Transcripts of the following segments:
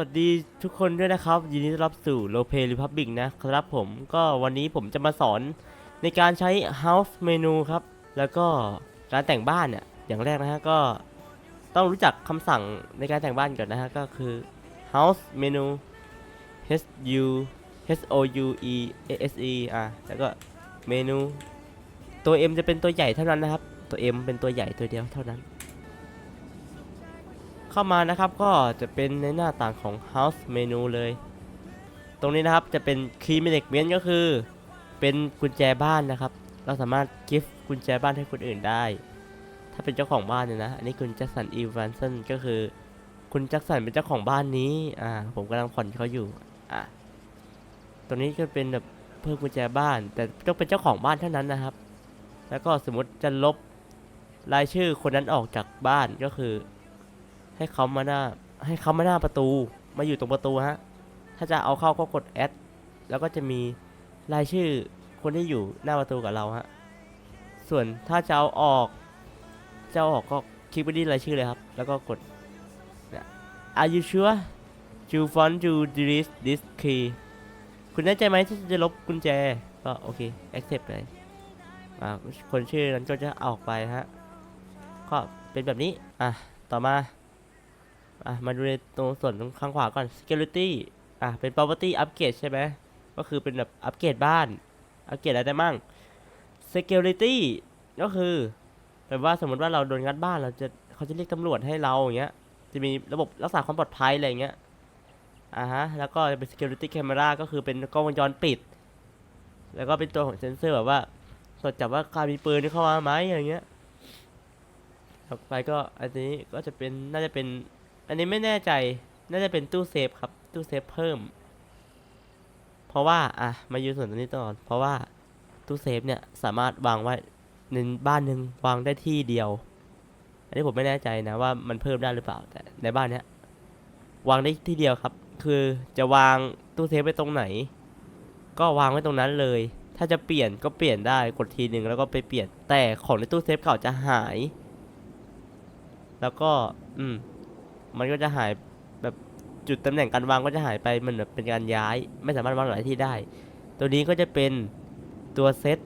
วัสดีทุกคนด้วยนะครับ ยินดีต้อนรับสู่โลเ r ร p พับบิกนะครับผมก็วันนี้ผมจะมาสอนในการใช้ House Menu ครับ แล้วก็การแต่งบ้านเนี่ยอย่างแรกนะฮะก็ต้องรู้จักคำสั่งในการแต่งบ้านก่อนนะฮะก็คือ House Menu H U H O U E A S E อะแล้วก็เมนูตัว M จะเป็นตัวใหญ่เท่านั้นนะครับ ตัว M เป็นตัวใหญ่ตัวเดียวเท่านั้น เข้ามานะครับก็จะเป็นในหน้าต่างของ House Menu เลย ตรงนี้นะครับจะเป็น Key Management ก็คือ เป็นกุญแจบ้านนะครับ เราสามารถกิฟต์กุญแจบ้านให้คนอื่นได้ ถ้าเป็นเจ้าของบ้านเนี่ยนะ อันนี้คุณแจ็คสันอีวานสันก็คือ คุณแจ็คสันเป็นเจ้าของบ้านนี้ อ่า ผมกำลังผ่อนเขาอยู่ อะตรงนี้ก็เป็นแบบเพิ่มกุญแจบ้าน แต่ต้องเป็นเจ้าของบ้านเท่านั้นนะครับ แล้วก็สมมติจะลบรายชื่อคนนั้นออกจากบ้านก็คือ ให้เขามาหน้า ให้เขามาหน้าประตู มาอยู่ตรงประตูฮะ ถ้าจะเอาเข้าก็กดแอด แล้วก็จะมีรายชื่อคนที่อยู่หน้าประตูกับเราฮะ ส่วนถ้าจะเอาออก จะเอาออกก็คลิกไปที่รายชื่อเลยครับ แล้วก็กดเนี่ย Are you sure you want to delete this key คุณแน่ใจไหมที่จะลบกุญแจ ก็โอเค accept เลยอ่าคนชื่อนั้นก็จะออกไปฮะ ก็เป็นแบบนี้ อะ ต่อมา อะมาดูในตรงส่วนตรงข้างขวาก่อน security อะเป็น property upgrade ใช่ไหมก็คือเป็นแบบอัปเกรดบ้านอัปเกรดอะไรได้มั่ง security ก็คือแบบว่าสมมติว่าเราโดนงัดบ้านเราจะเขาจะเรียกตำรวจให้เราอย่างเงี้ย จะมีระบบรักษาความปลอดภัยอะไรอย่างเงี้ยอ่าฮะแล้วก็จะเป็น security camera ก็คือเป็นกล้องวงจรปิด แล้วก็เป็นตัวของเซนเซอร์แบบว่าตรวจจับว่าใครมีปืนเข้ามาไหมอย่างเงี้ยต่อไปก็อันนี้ก็จะเป็นน่าจะเป็น อันนี้ไม่แน่ใจ น่าจะเป็นตู้เซฟครับ ตู้เซฟเพิ่ม เพราะว่า อะ มาอยู่ส่วนตรงนี้ก่อนเพราะว่าตู้เซฟเนี่ยสามารถวางไว้ในบ้านหนึ่งวางได้ที่เดียว อันนี้ผมไม่แน่ใจนะว่ามันเพิ่มได้หรือเปล่า แต่ในบ้านเนี้ยวางได้ที่เดียวครับ คือจะวางตู้เซฟไว้ตรงไหน ก็วางไว้ตรงนั้นเลย ถ้าจะเปลี่ยนก็เปลี่ยนได้ กดทีหนึ่งแล้วก็ไปเปลี่ยน แต่ของในตู้เซฟเก่าจะหาย แล้วก็ อืม มันก็จะหายแบบจุดตำแหน่งการวางก็จะหายไปมันแบบเป็นการย้าย ไม่สามารถวางหลายที่ได้ ตัวนี้ก็จะเป็นตัวเซต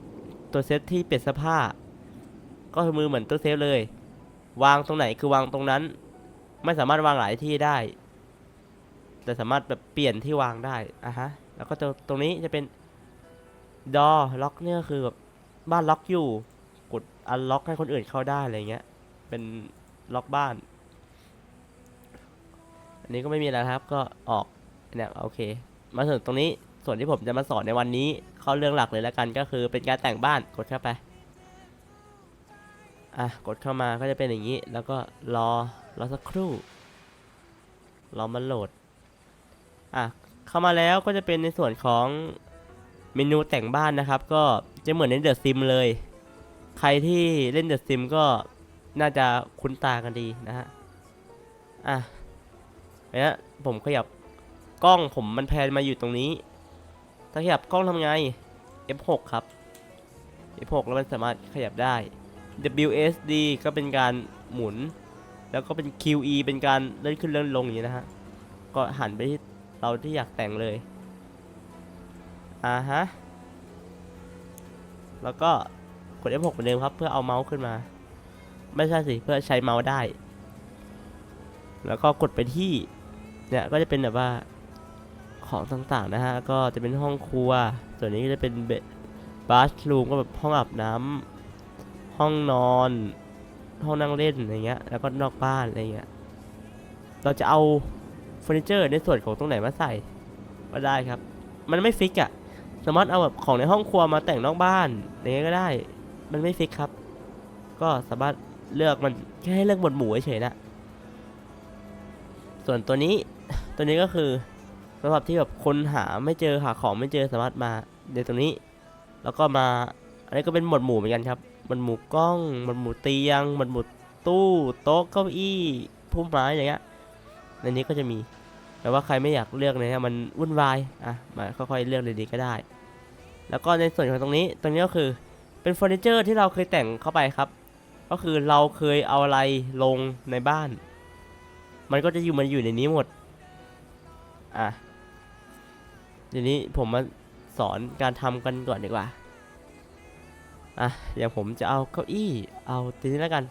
ตัวเซตที่เปลี่ยนเสื้อผ้า ก็คือมือเหมือนตัวเซฟเลย วางตรงไหนคือวางตรงนั้น ไม่สามารถวางหลายที่ได้ แต่สามารถแบบเปลี่ยนที่วางได้อะฮะแล้วก็ตัวตรงนี้จะเป็นดอล็อกเนี่ยก็คือแบบบ้านล็อกอยู่ กดอันล็อกให้คนอื่นเข้าได้อะไรเงี้ย เป็นล็อกบ้าน นนี้ก็ไม่มีอะไรครับ ก็ออกเนี่ยโอเค มาถึงตรงนี้ส่วนที่ผมจะมาสอนในวันนี้เข้าเรื่องหลักเลยแล้วกันก็คือเป็นการแต่งบ้านกดเข้าไปอะกดเข้ามาก็จะเป็นอย่างนี้ แล้วก็รอรอสักครู่รอมันโหลดอะเข้ามาแล้วก็จะเป็นในส่วนของเมนูแต่งบ้านนะครับ ก็จะเหมือนในเดอะซิมเลย ใครที่เล่นเดอะซิมก็น่าจะคุ้นตากันดีนะฮะอะ นี่ยผมขยับกล้องผมมันแพนมาอยู่ตรงนี้ ถ้าขยับกล้องทำไง F6 ครับ F6 แล้วมันสามารถขยับได้ WSD ก็เป็นการหมุน แล้วก็เป็น QE เป็นการเลื่อนขึ้นเลื่อนลงอย่างนี้นะฮะ ก็หันไปที่เราที่อยากแต่งเลย อ่าฮะ แล้วก็กด F6 เหมือนเดิมครับ เพื่อเอาเมาส์ขึ้นมา ไม่ใช่สิ เพื่อใช้เมาส์ได้ แล้วก็กดไปที่ เนี่ยก็จะเป็นแบบว่าของต่างๆนะฮะ ก็จะเป็นห้องครัว ส่วนนี้ก็จะเป็นเบบาร์รูมก็แบบห้องอาบน้ำห้องนอน ห้องนั่งเล่นอะไรเงี้ย แล้วก็นอกบ้านอะไรเงี้ย เราจะเอาเฟอร์นิเจอร์ในส่วนของตรงไหนมาใส่ก็ได้ครับ มันไม่ฟิกอะสามารถเอาแบบของในห้องครัวมาแต่งนอกบ้านอย่างเงี้ยก็ได้ มันไม่ฟิกครับ ก็สามารถเลือกมันแค่ให้เลือกหมวดหมู่เฉยๆนะ ส่วนตัวนี้ ตัวนี้ก็คือสำหรับที่แบบคนหาไม่เจอหาของไม่เจอสามารถมาในตรงนี้ แล้วก็มา อันนี้ก็เป็นหมวดหมู่เหมือนกันครับหมวดหมู่กล้องหมวดหมู่เตียงหมวดหมู่ตู้โต๊ะเก้าอี้พุ่มไม้อย่างเงี้ยในนี้ก็จะมี แต่ว่าใครไม่อยากเลือกเลยนะมันวุ่นวายอะมาค่อยๆเลือกเลยดีก็ได้ แล้วก็ในส่วนของตรงนี้ตรงนี้ก็คือเป็นเฟอร์นิเจอร์ที่เราเคยแต่งเข้าไปครับ ก็คือเราเคยเอาอะไรลงในบ้าน มันก็จะอยู่มันอยู่ในนี้หมด อะทีนี้ผมมาสอนการทำกันก่อนดีกว่า อะอย่างผมจะเอาเก้าอี้ เอาตัวนี้แล้วกัน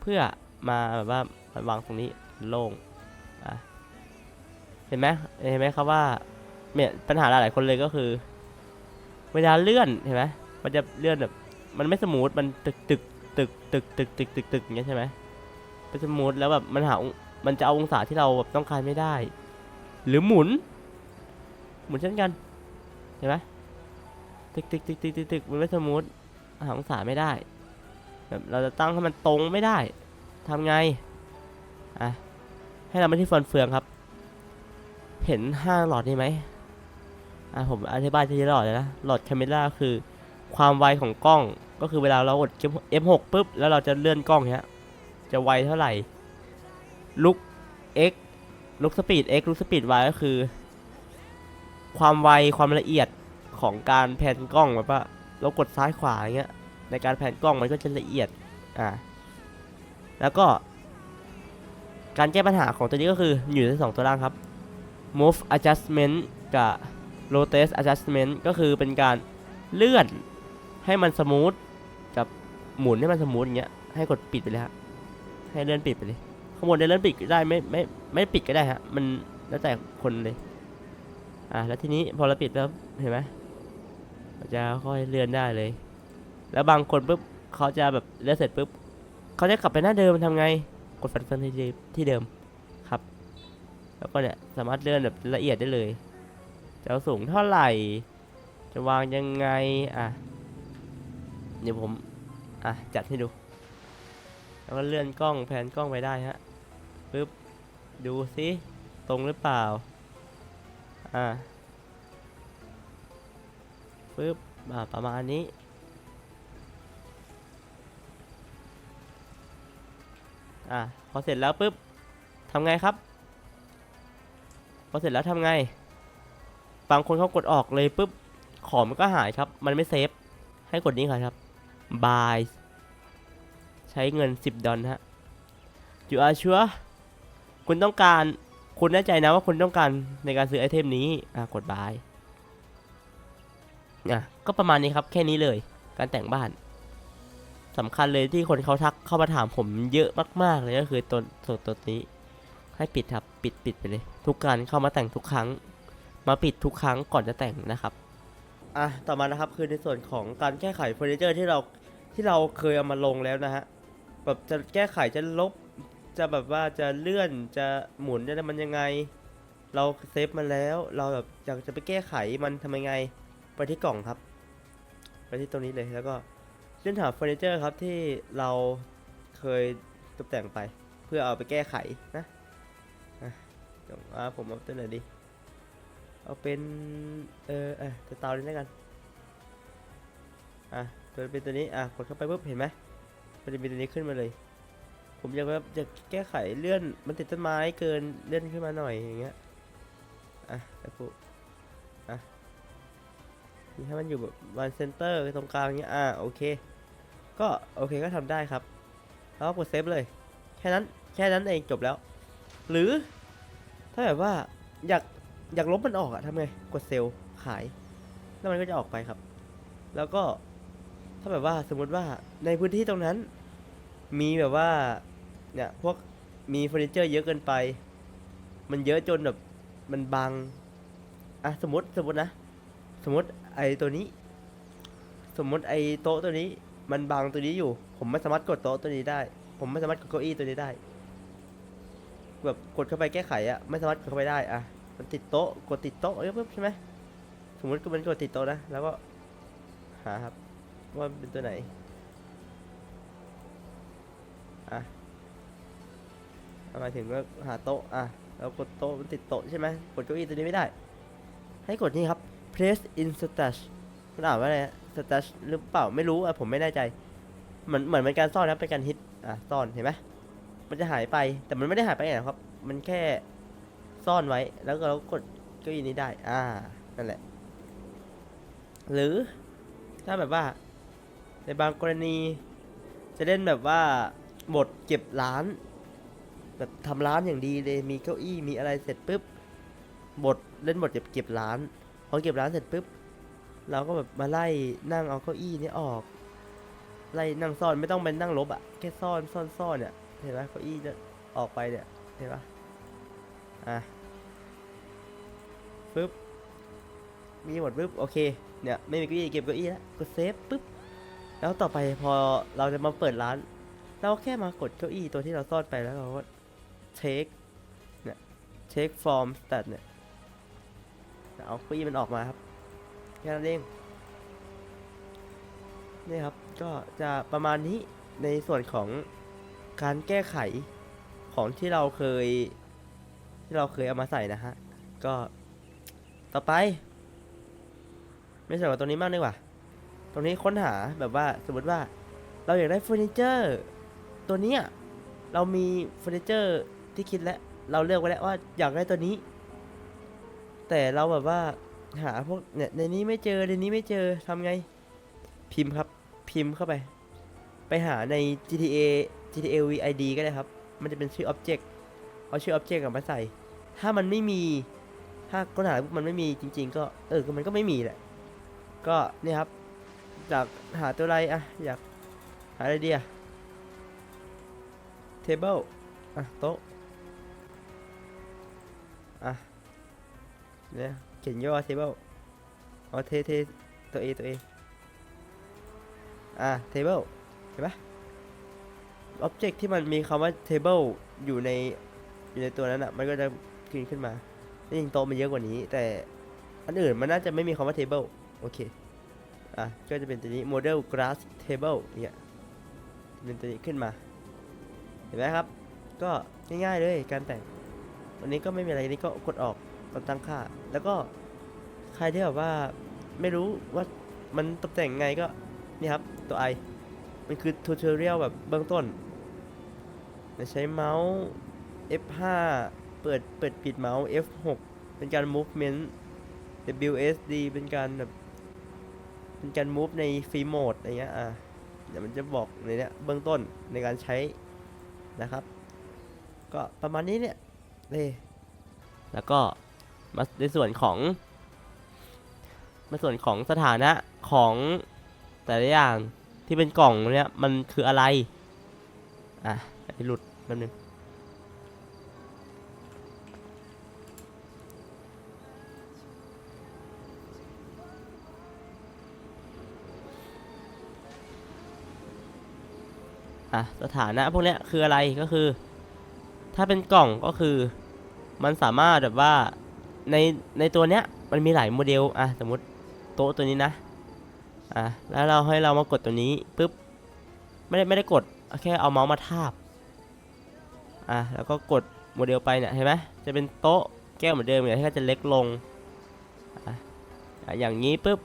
เพื่อมาแบบว่ามาวางตรงนี้โล่ง อะ เห็นไหมเห็นไหมครับว่าเนี่ยปัญหาหลายๆคนเลยก็คือ เวลาเลื่อนเห็นไหมมันจะเลื่อนแบบมันไม่สมูทมันตึกตึกตึกตึกตึกตึกตึกตึกอย่างเงี้ยใช่ไหมเป็นสมูทแล้วแบบมันหามันจะเอาองศาที่เราแบบต้องการไม่ได้ หรือหมุน หมุนเช่นกัน เห็นไหมตึกตึกตึกตึกตึกตึกมันไม่สมูทหาองศาไม่ได้แบบเราจะตั้งให้มันตรงไม่ได้ทำไงอะให้เรามาที่ฟันเฟืองครับ เห็นห้าหลอดนี่ไหมอะผมอธิบายทีละหลอดเลยนะหลอดคาเมล่าคือความไวของกล้องก็คือเวลาเรากด F6 ปุ๊บแล้วเราจะเลื่อนกล้องเนี้ยจะไวเท่าไหร่ลุก X ลุกสปีด X ลุกสปีด Y ก็คือ ความไวความละเอียดของการแผนกล้องแบบว่าเรากดซ้ายขวาอย่างเงี้ยในการแผนกล้องมันก็จะละเอียดอ่าแล้วก็ การแก้ปัญหาของตัวนี้ก็คืออยู่ในสองตัวล่างครับ move adjustment กับ rotate adjustment ก็คือเป็นการเลื่อนให้มันสมูทกับหมุนให้มันสมูทอย่างเงี้ยให้กดปิดไปเลยฮะให้เลื่อนปิดไปเลยางบนได้เลื่อนปิดก็ได้ไม่ไม่ไม่ปิดก็ได้ฮะ มันแล้วแต่คนเลย อ่าแล้วทีนี้พอเราปิดแล้วเห็นไหมจะค่อยเลื่อนได้เลย แล้วบางคนปุ๊บเขาจะแบบเลื่อนเสร็จปุ๊บเขาจะกลับไปหน้าเดิมทำไง กดฟันเฟืองที่เดิมที่เดิมครับ แล้วก็เนี่ยสามารถเลื่อนแบบละเอียดได้เลย จะสูงเท่าไหร่ จะวางยังไง อะ เดี๋ยวผม อะจัดให้ดู แล้วก็เลื่อนกล้องแผนกล้องไปได้ฮะ ปึ๊บ ดูสิตรงหรือเปล่า อะปึ๊บอ่าประมาณนี้ อะพอเสร็จแล้วปุ๊บทำไงครับ พอเสร็จแล้วทำไง บางคนเขากดออกเลยปุ๊บ ของมันก็หายครับ มันไม่เซฟ ให้กดนี้ครับ buy ใช้เงิน 10 ดอลฮะ you are sure คุณต้องการ คุณแน่ใจนะว่าคุณต้องการในการซื้อไอเทมนี้ อะกด buy อะก็ประมาณนี้ครับแค่นี้เลย การแต่งบ้านสำคัญเลยที่คนเขาทักเข้ามาถามผมเยอะมากๆเลยก็คือตัวตัวตัวนี้ ให้ปิดครับปิดปิดไปเลย ทุกการเข้ามาแต่งทุกครั้ง มาปิดทุกครั้งก่อนจะแต่งนะครับอะต่อมานะครับคือในส่วนของการแก้ไขเฟอร์นิเจอร์ที่เราที่เราเคยเอามาลงแล้วนะฮะแบบจะแก้ไขจะลบ จะแบบว่าจะเลื่อนจะหมุนจะมันยังไง เราเซฟมาแล้ว เราแบบอยากจะไปแก้ไขมันทำยังไงไปที่กล่องครับ ไปที่ตรงนี้เลยแล้วก็เลื่อนหาเฟอร์นิเจอร์ครับที่เราเคยตกแต่งไป เพื่อเอาไปแก้ไขนะอะเดี๋ยวอ่าผมเอาตัวไหนดี เอาเป็น เออเออตัวเตานี้แล้วกัน อะตัวเป็นตัวนี้ อะกดเข้าไปปุ๊บเห็นไหมมันจะมีตัวนี้ขึ้นมาเลย ผมอยากแบบอยากแก้ไขเลื่อนมันติดต้นไม้เกินเลื่อนขึ้นมาหน่อยอย่างเงี้ยอะแล้ปุ๊บอะนี่ให้มันอยู่แบบวันเซนเตอร์ตรงกลางเนี้ยอ่าโอเค ก็โอเคก็ทำได้ครับ แล้วกดเซฟเลย แค่นั้นแค่นั้นเองจบแล้ว หรือ ถ้าแบบว่าอยากอยากลบมันออกอะทำไงกดเซล์ขาย แล้วมันก็จะออกไปครับ แล้วก็ถ้าแบบว่าสมมติว่าในพื้นที่ตรงนั้น มีแบบว่า เนี่ยพวกมีเฟอร์นิเจอร์เยอะเกินไป มันเยอะจนแบบมันบังอะสมมติสมมตินะ สมมติไอ้ตัวนี้ สมมติไอ้โต๊ะตัวนี้ มันบังตัวนี้อยู่ ผมไม่สามารถกดโต๊ะตัวนี้ได้ ผมไม่สามารถกดเก้าอี้ตัวนี้ได้แบบกดเข้าไปแก้ไขอะไม่สามารถกดเข้าไปได้อะมันติดโต๊ะกดติดโต๊ะเอ้ยปุ๊บใช่ไหมสมมติก็มันกดติดโต๊ะนะแล้วก็หาครับว่าเป็นตัวไหนอะ มายถึงว่าหาโต๊ะอะแล้วกดโต๊ะมันติดโต๊ะใช่ไหมกดเก้าอี้ตัวนี้ไม่ได้ ให้กดนี่ครับ place in stash มันอ่านว่าอะไร stash หรือเปล่าไม่รู้อะผมไม่แน่ใจเหมือนเหมือนเป็นการซ่อนนะเป็นการฮิตอะซ่อนเห็นไหมมันจะหายไปแต่มันไม่ได้หายไปไหนครับ มันแค่ซ่อนไว้แล้วก็เรากดเก้าอี้นี้ได้ อ่านั่นแหละ หรือถ้าแบบว่า ในบางกรณี จะเล่นแบบว่าหมดเก็บร้าน แบบทำร้านอย่างดีเลยมีเก้าอี้มีอะไรเสร็จปุ๊บบทเล่นบทเก็บเก็บร้านพอเก็บร้านเสร็จปุ๊บเราก็แบบมาไล่นั่งเอาเก้าอี้นี้ออก ไล่นั่งซ่อนไม่ต้องเป็นนั่งลบอะแค่ซ่อนซ่อนซ่อนเนี่ยเห็นไหมเก้าอี้จะออกไปเนี่ยเห็นปะอะปุ๊บมีหมดปุ๊บโอเคเนี่ยไม่มีเก้าอี้เก็บเก้าอี้แล้วกดเซฟปุ๊บแล้วต่อไปพอเราจะมาเปิดร้าน เราแค่มากดเก้าอี้ตัวที่เราซ่อนไปแล้วเราก็ เช็คเนี่ยเช็คฟอร์มสแตทเนี่ยเอาปี้มันออกมาครับแค่นั้นเองนี่ครับ ก็จะประมาณนี้ในส่วนของการแก้ไขของที่เราเคย ที่เราเคยเอามาใส่นะฮะ ก็ต่อไป ไม่ใช่ว่าตรงนี้มากดีกว่า ตรงนี้ค้นหาแบบว่าสมมติว่า เราอยากได้เฟอร์นิเจอร์ ตัวนี้เรามีเฟอร์นิเจอร์ ที่คิดแล้วเราเลือกไว้แล้วว่าอยากได้ตัวนี้ แต่เราแบบว่าหาพวกเนี่ยในนี้ไม่เจอในนี้ไม่เจอทำไง พิมพ์ครับ พิมพ์เข้าไป ไปหาใน GTA GTA VID ก็ได้ครับ มันจะเป็นชื่อ Object เอาชื่อ Object กับมาใส่ ถ้ามันไม่มี ถ้าค้นหามันไม่มีจริง ๆ ก็เออมันก็ไม่มีแหละ ก็เนี่ยครับอยากหาตัวอะไรอะอยากหาอะไรดีอะ table อะโต๊ะ เนี่ยเขียนย่อ table เอาเทเทตัว A ตัว A อะ table เห็นปะ object ที่มันมีคำว่า table อยู่ในอยู่ในตัวนั้นอะ มันก็จะขึ้นขึ้นมาจริงโต๊ะมันเยอะกว่านี้ แต่อันอื่นมันน่าจะไม่มีคำว่า table โอเค อะ ก็จะเป็นตัวนี้ model glass table เนี่ยเป็นตัวนี้ขึ้นมา เห็นไหมครับ ก็ง่ายๆเลยการแต่งวันนี้ก็ไม่มีอะไรนี่ก็กดออก กดตั้งค่า แล้วก็ใครที่แบบว่าไม่รู้ว่ามันตกแต่งไงก็นี่ครับตัว i มันคือทูตอเรียลแบบเบื้องต้นใช้เมาส์ F5 เปิดเปิดปิดเมาส์ F6 เป็นการ movement WSD เป็นการแบบเป็นการ move ในฟรีโหมดอะไรเงี้ยอะเดี๋ยวมันจะบอกในเนี้ยเบื้องต้นในการใช้นะครับ ก็ประมาณนี้เนี่ยเลยแล้วก็ มาในส่วนของมาส่วนของสถานะของแต่ละอย่างที่เป็นกล่องเนี่ยมันคืออะไร อะไอหลุดแป๊บนึงอะสถานะพวกเนี้ยคืออะไรก็คือ ถ้าเป็นกล่องก็คือ มันสามารถแบบว่า ในในตัวเนี้ยมันมีหลายโมเดลอะสมมติโต๊ะตัวนี้นะอะแล้วเราให้เรามากดตัวนี้ปุ๊บไม่ได้ไม่ได้กดแค่เอาเมาส์มาทาบอะแล้วก็กดโมเดลไปเนี่ยเห็นไหมจะเป็นโต๊ะแก้วเหมือนเดิมแต่แค่จะเล็กลงอะอะอย่างนี้ปุ๊บ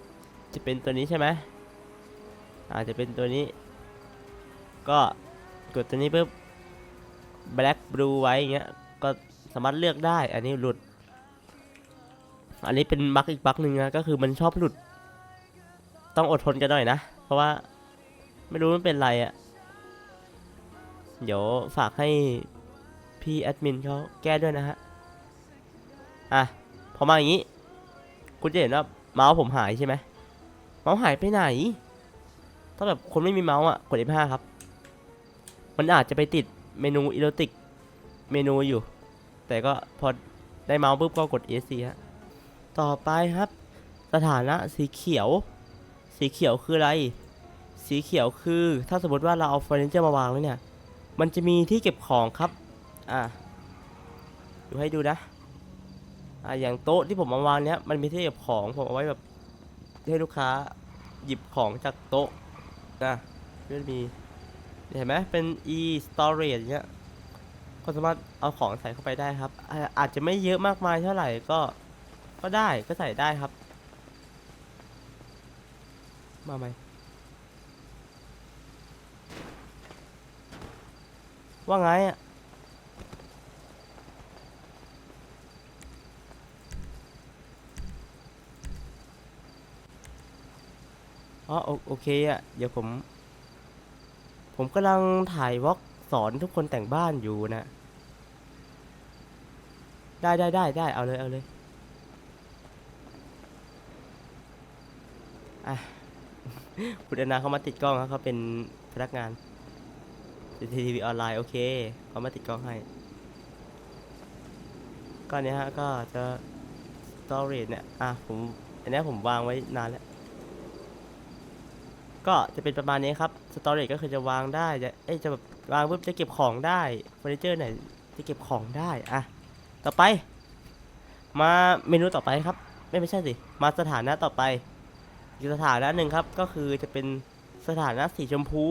จะเป็นตัวนี้ใช่ไหมอ่าจะเป็นตัวนี้ ก็กดตัวนี้ปุ๊บ black blue ไว้อย่างเงี้ยก็สามารถเลือกได้อันนี้หลุด อันนี้เป็นบั๊กอีกบั๊กหนึ่งนะก็คือมันชอบหลุด ต้องอดทนกันหน่อยนะ เพราะว่าไม่รู้มันเป็นไรอะ่ะ เดี๋ยวฝากให้พี่แอดมินเขาแก้ด้วยนะฮะ อะ พอมาอย่างนี้ คุณจะเห็นว่าเมาส์ผมหายใช่ไหม เมาส์หายไปไหน ถ้าแบบคนไม่มีเมาส์อะ กด F5 ครับ มันอาจจะไปติดเมนูอิโรติกเมนูอยู่ แต่ก็พอได้เมาส์ปุ๊บก็กด ESC ฮะ ต่อไปครับ สถานะสีเขียว สีเขียวคืออะไร สีเขียวคือถ้าสมมติว่าเราเอาเฟอร์นิเจอร์มาวางแล้วเนี่ย มันจะมีที่เก็บของครับ อะดูให้ดูนะ อะอย่างโต๊ะที่ผมมาวางเนี้ยมันมีที่เก็บของผมเอาไว้แบบให้ลูกค้าหยิบของจากโต๊ะนะก็จะมีเห็นไหมเป็น e storage เนี้ยก็สามารถเอาของใส่เข้าไปได้ครับ อาอาจจะไม่เยอะมากมายเท่าไหร่ก็ ก็ได้ก็ใส่ได้ครับ มาไหมว่าไงอะอ๋อโอเคอะ เดี๋ยวผม ผมกำลังถ่ายวอล์กสอนทุกคนแต่งบ้านอยู่นะ ได้ได้ได้ได้เอาเลยเอาเลย อะคุณอนาเขามาติดกล้องครับเขาเป็นพนักงานทีวีออนไลน์โอเคเขามาติดกล้องให้ก็เนี้ยฮะก็จะสตอรี่เนี่ยอะผมอันนี้ผมวางไว้นานแล้ว ก็จะเป็นประมาณนี้ครับสตอรี่ก็คือจะวางได้จะเอ้จะแบบวางปุ๊บจะเก็บของได้เฟอร์นิเจอร์ไหนจะเก็บของได้อะต่อไป มาเมนูต่อไปครับ ไม่ไม่ใช่สิ มาสถานะต่อไป อีกสถานะหนึ่งครับก็คือจะเป็นสถานะสีชมพู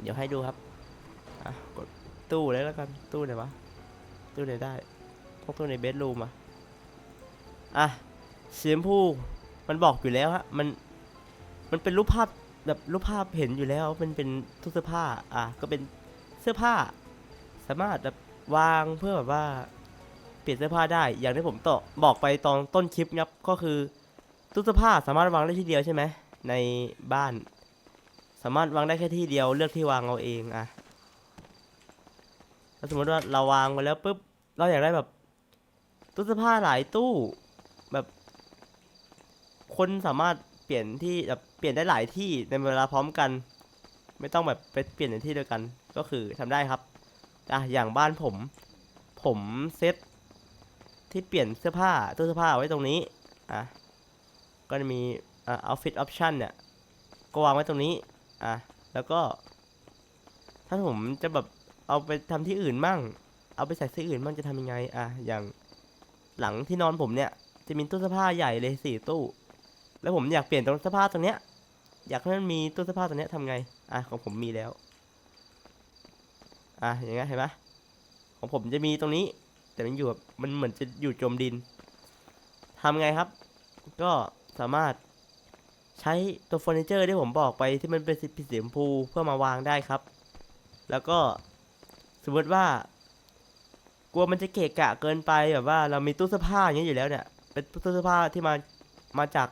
เดี๋ยวให้ดูครับอะกดตู้เลยแล้วกันตู้ไหนวะตู้ไหนได้พวกตู้ในเบดรูมอะอะสีชมพูมันบอกอยู่แล้วฮะมันมันเป็นรูปภาพแบบรูปภาพเห็นอยู่แล้วมันเป็นตู้เสื้อผ้าอะก็เป็นเสื้อผ้า สามารถแบบวางเพื่อแบบว่าเปลี่ยนเสื้อผ้าได้อย่างที่ผมตอบอกไปตอนต้นคลิปครับก็คือ ตู้เสื้อผ้าสามารถวางได้ที่เดียวใช่ไหมในบ้าน สามารถวางได้แค่ที่เดียวเลือกที่วางเอาเองอะถ้าสมมติว่าเราวางไว้แล้วปุ๊บเราอยากได้แบบตู้เสื้อผ้าหลายตู้แบบ คนสามารถเปลี่ยนที่แบบเปลี่ยนได้หลายที่ในเวลาพร้อมกัน ไม่ต้องแบบไปเปลี่ยนในที่เดียวกัน ก็คือทำได้ครับอะอย่างบ้านผม ผมเซตที่เปลี่ยนเสื้อผ้าตู้เสื้อผ้าไว้ตรงนี้อะ ก็จะมีอ่า outfit option เนี่ย ก็วางไว้ตรงนี้ อะ แล้วก็ ถ้าผมจะแบบเอาไปทำที่อื่นมั่ง เอาไปใส่ที่อื่นมั่งจะทำยังไง อะ อย่างหลังที่นอนผมเนี่ย จะมีตู้เสื้อผ้าใหญ่เลยสี่ตู้ แล้วผมอยากเปลี่ยนตรงเสื้อผ้าตรงเนี้ย อยากให้มันมีตู้เสื้อผ้าตรงเนี้ยทำไง อะ ของผมมีแล้ว อะ อย่างเงี้ยเห็นไหมของผมจะมีตรงนี้ แต่มันอยู่แบบมันเหมือนจะอยู่จมดินทำไงครับ ก็ สามารถใช้ตัวเฟอร์นิเจอร์ที่ผมบอกไปที่มันเป็นสีสีชมพูเพื่อมาวางได้ครับ แล้วก็สมมติว่า กลัวมันจะเกะกะเกินไปแบบว่า เรามีตู้เสื้อผ้าอย่างนี้อยู่แล้วเนี่ย เป็นตู้เสื้อผ้าที่มามาจาก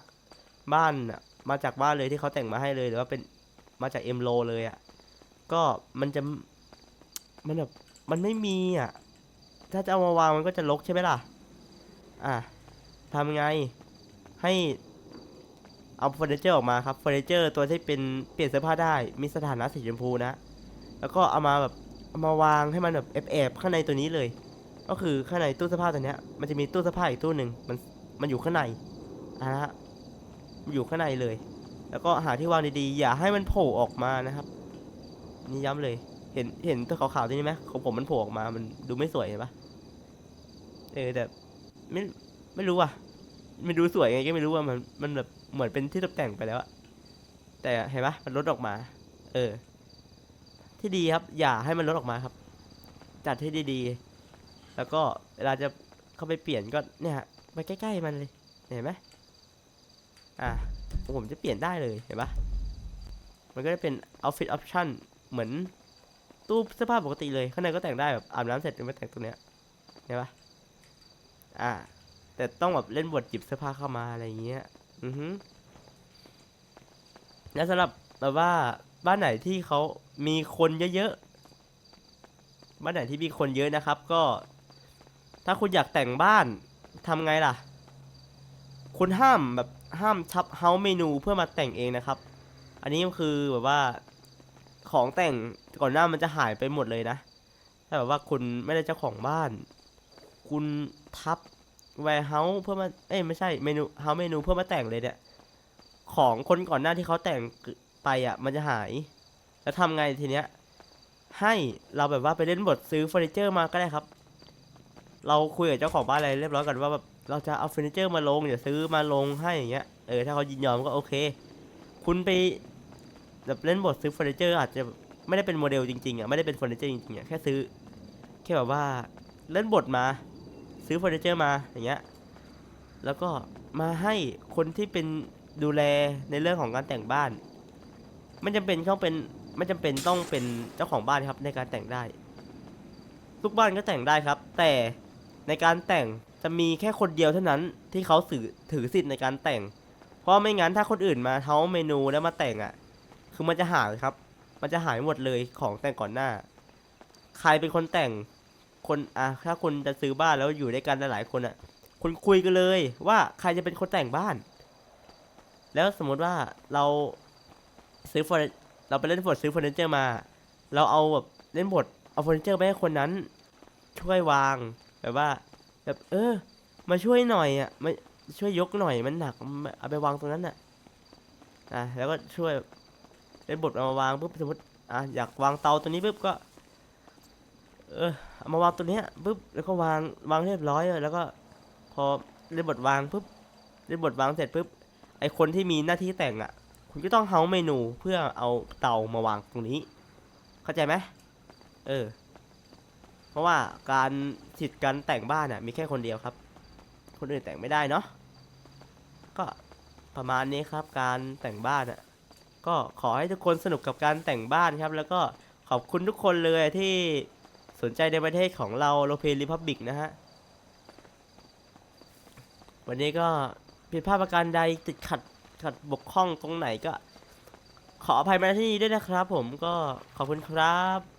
บ้านนะมาจากบ้านเลยที่เขาแต่งมาให้เลยหรือว่าเป็นมาจากเอ็มโลเลยอะ่ะก็มันจะมันแบบมันไม่มีอะ ถ้าจะเอามาวางมันก็จะลกใช่ไหมล่ะ อะทำไงให้ เอาเฟอร์นิเจอร์ออกมาครับเฟอร์นิเจอร์ตัวที่เป็นเปลี่ยนเสื้อผ้าได้มีสถานะสีชมพูนะ แล้วก็เอามาแบบเอามาวางให้มันแบบแอบๆข้างในตัวนี้เลย ก็คือข้างในตู้เสื้อผ้าตัวเนี้ยมันจะมีตู้เสื้อผ้าอีกตู้หนึ่งมันมันอยู่ข้างในอะนะฮะมันอยู่ข้างในเลย แล้วก็หาที่วางดีๆอย่าให้มันโผล่ออกมานะครับนี่ย้ำเลย เห็นเห็นตัวขาวๆตัวนี้ไหมของผมมันโผล่ออกมามันดูไม่สวยเห็นปะเออแต่ไม่ไม่รู้อะไม่ดูสวยไงก็ไม่รู้ว่ามันมันแบบ เหมือนเป็นที่ตกแต่งไปแล้วอะแต่เห็นปะมันลดออกมา เออ ที่ดีครับ อย่าให้มันลดออกมาครับ จัดให้ดีๆ แล้วก็เวลาจะเข้าไปเปลี่ยนก็เนี่ยไปใกล้ๆมันเลยเห็นไหมอะผมจะเปลี่ยนได้เลยเห็นปะมันก็จะเป็น outfit option เหมือนตู้เสื้อผ้าปกติเลยข้างในก็แต่งได้แบบอาบน้ำเสร็จก็มาแต่งตรงเนี้ยเห็นปะอ่าแต่ต้องแบบเล่นบทหยิบเสื้อผ้าเข้ามาอะไรอย่างเงี้ย อือฮึแล้วสำหรับแบบว่าบ้านไหนที่เขามีคนเยอะๆ บ้านไหนที่มีคนเยอะนะครับ ก็ ถ้าคุณอยากแต่งบ้านทำไงล่ะ คุณห้ามแบบห้ามทับเฮาเมนูเพื่อมาแต่งเองนะครับ อันนี้คือแบบว่าของแต่งก่อนหน้ามันจะหายไปหมดเลยนะ ถ้าแบบว่าคุณไม่ได้เจ้าของบ้าน คุณทับ warehouse เพื่อมาเอ้ยไม่ใช่เมนู house เมนูเพื่อมาแต่งเลยเนี่ยของคนก่อนหน้าที่เขาแต่งไปอะ มันจะหาย แล้วทำไงทีเนี้ย ให้เราแบบว่าไปเล่นบทซื้อเฟอร์นิเจอร์มาก็ได้ครับ เราคุยกับเจ้าของบ้านอะไรเรียบร้อยกันว่าแบบเราจะเอาเฟอร์นิเจอร์มาลงเดี๋ยวซื้อมาลงให้อย่างเงี้ยเออถ้าเขายินยอมก็โอเค คุณไปแบบเล่นบทซื้อเฟอร์นิเจอร์อาจจะไม่ได้เป็นโมเดลจริงๆอะไม่ได้เป็นเฟอร์นิเจอร์จริงๆอะแค่ซื้อ แค่แบบว่าเล่นบทมา ซื้อเฟอร์นิเจอร์มาอย่างเงี้ยแล้วก็มาให้คนที่เป็นดูแลในเรื่องของการแต่งบ้าน ไม่จำเป็นต้องเป็นไม่จำเป็นต้องเป็นเจ้าของบ้านครับในการแต่งได้ทุกบ้านก็แต่งได้ครับ แต่ในการแต่งจะมีแค่คนเดียวเท่านั้นที่เขาถือถือสิทธิ์ในการแต่ง เพราะไม่งั้นถ้าคนอื่นมาเท้าเมนูแล้วมาแต่งอะ คือมันจะหายครับ มันจะหายหมดเลยของแต่งก่อนหน้า ใครเป็นคนแต่ง คนอะถ้าคุณจะซื้อบ้านแล้วอยู่ด้วยกันหลายๆคนอะคุณคุยกันเลยว่าใครจะเป็นคนแต่งบ้าน แล้วสมมติว่าเราซื้อเฟอร์เราไปเล่นบทซื้อเฟอร์นิเจอร์มา เราเอาแบบเล่นบทเอาเฟอร์นิเจอร์ไปให้คนนั้น ช่วยวางแบบว่า แบบเออ มาช่วยหน่อยอะมาช่วยยกหน่อยมันหนักเอาไปวางตรงนั้นอะอะแล้วก็ช่วยเล่นบทเอามาวางปุ๊บสมมติอะอยากวางเตาตัวนี้ปุ๊บก็ เออเอามาวางตัวเนี้ยปุ๊บแล้วก็วางวางเรียบร้อยแล้วก็ พอเล่นบทวางปุ๊บเล่นบทวางเสร็จปุ๊บไอคนที่มีหน้าที่แต่งอะ คุณก็ต้องเฮาเมนูเพื่อเอาเตามาวางตรงนี้ เข้าใจไหมเออ เพราะว่าการสิทธิ์การแต่งบ้านอะ มีแค่คนเดียวครับ คนอื่นแต่งไม่ได้เนาะก็ประมาณนี้ครับ การแต่งบ้านอะ ก็ขอให้ทุกคนสนุกกับการแต่งบ้านครับ แล้วก็ขอบคุณทุกคนเลยที่ สนใจในประเทศของเราโลเพริพับบิกนะฮะ วันนี้ก็ผิดพลาดประการใดติดขัดขัดบกพร่องตรงไหนก็ ขออภัยมาที่นี้ด้วยนะครับผมก็ขอบคุณครับ